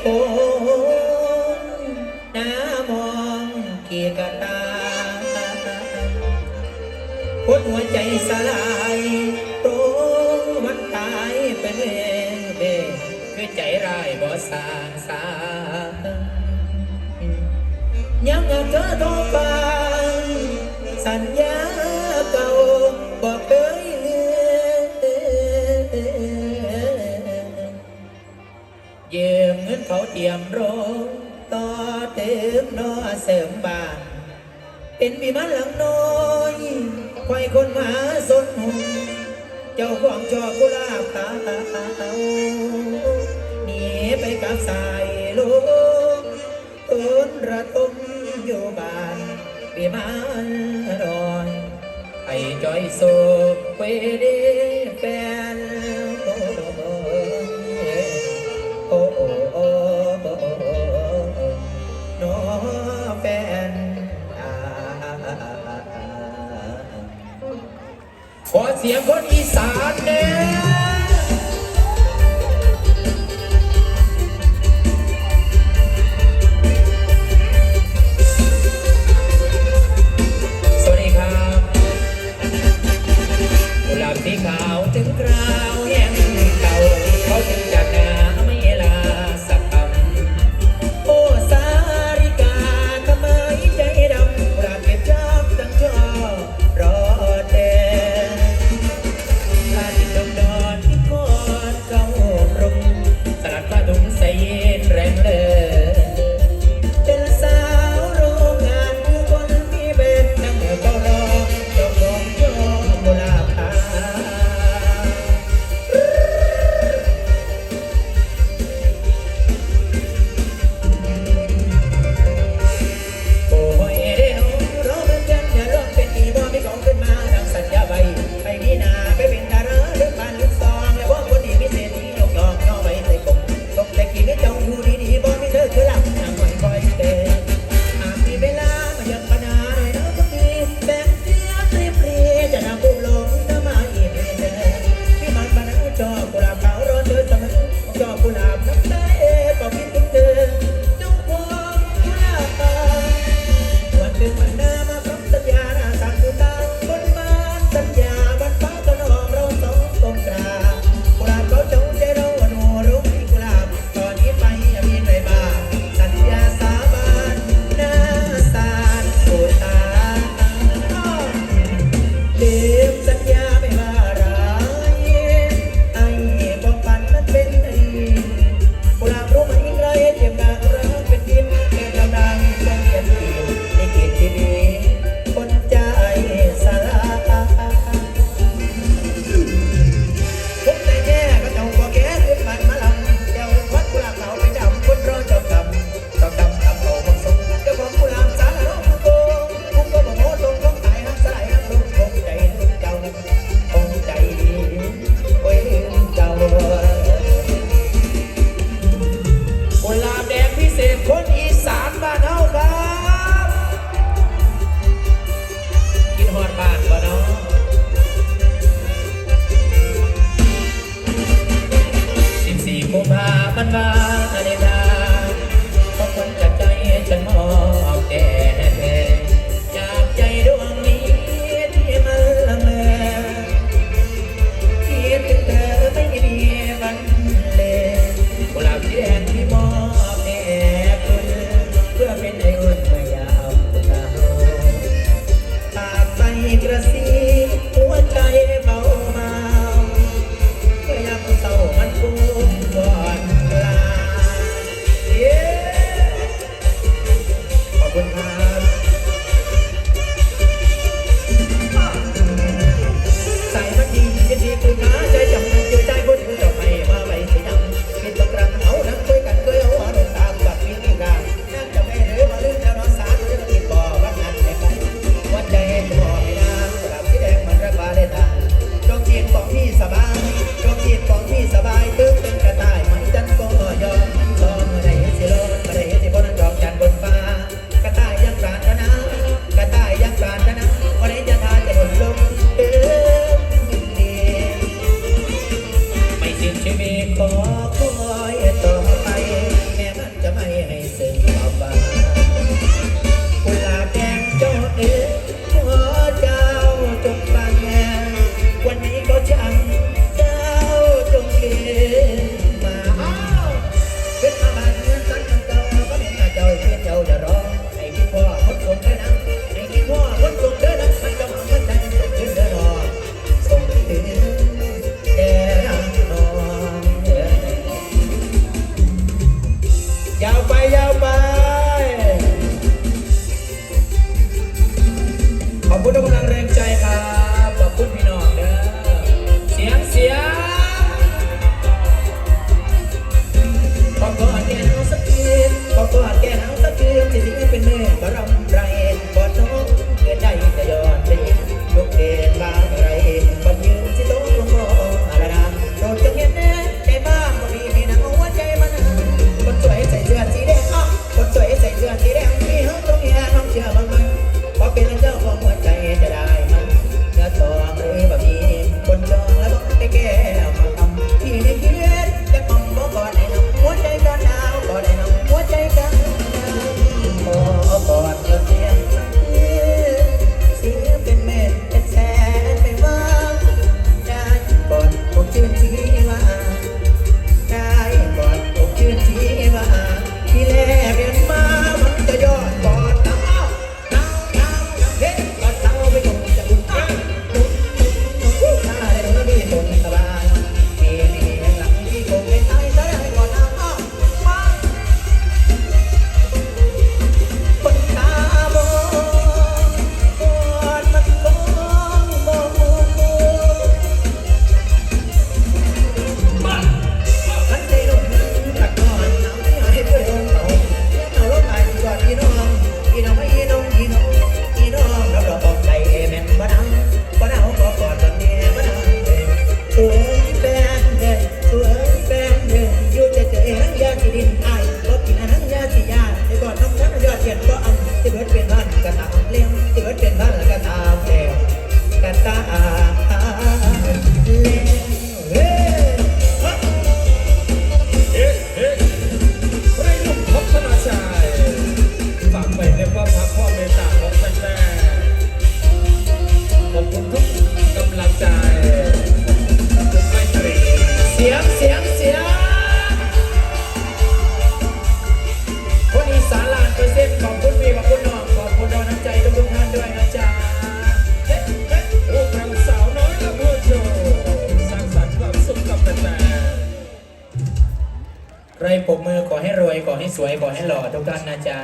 โกนหน้ามองเกียกตาพดหัวใจสลายโตมันตายเป็นเวเบคือใจร้ายบ่สางสายังเจอโทรฟัง เติมนอเสริมบ้าน เป็นวิมานหลังน้อยคอยคนมาสนหงเจ้าของจอกกุลาบขาวหนีไปกับสายลมต้นระทมอยู่บ้านปีมานดอยไอ้จอยโศกเวเดแฟน ขอเสียงคนอีสานเด้อ day. Tanda. ให้สวยบอกให้หล่อทุกท่านนะจ๊ะ